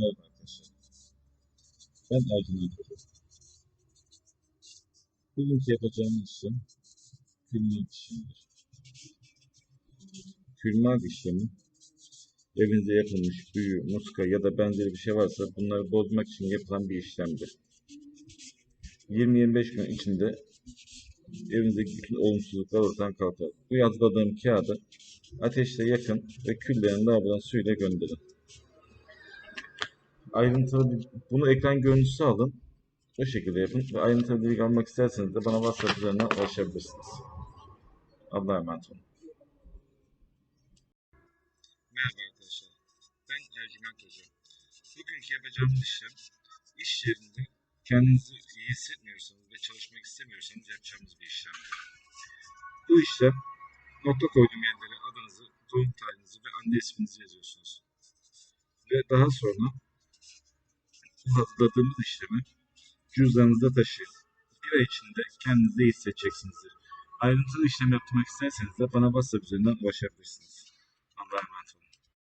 Merhaba arkadaşlar. Ben Ercüment Hoca. Bugünkü yapacağımız işlem külmak işlemidir. Külmak işlemi evinize yapılmış büyü, muska ya da benzeri bir şey varsa bunları bozmak için yapılan bir işlemdir. 20-25 gün içinde evinizdeki bütün olumsuzluklar ortadan kalkar. Bu yazmadığım kağıdı ateşle yakın ve küllerini lavabodan suyla gönderin. Ayrıntılı bir- bunu ekran görüntüsü alın. O şekilde yapın. Ve ayrıntılı bilgi almak isterseniz de bana WhatsApp üzerinden ulaşabilirsiniz. Allah'a emanet olun. Merhaba arkadaşlar. Ben Ercüment Hoca. Bugünkü yapacağımız işlem iş yerinde kendinizi iyi hissetmiyorsanız ve çalışmak istemiyorsanız yapacağımız bir işlemdir. Bu işlem nokta koyduğum yerlere adınızı, doğum tarihinizi ve anne isminizi yazıyorsunuz. Ve daha sonra bu hazırladığımız işlemi cüzdanınızda taşıyın. Bir ay içinde kendinizi iyi hissedeceksinizdir. Ayrıntılı işlem yaptırmak isterseniz de bana WhatsApp üzerinden ulaşabilirsiniz. Allah'a emanet olun.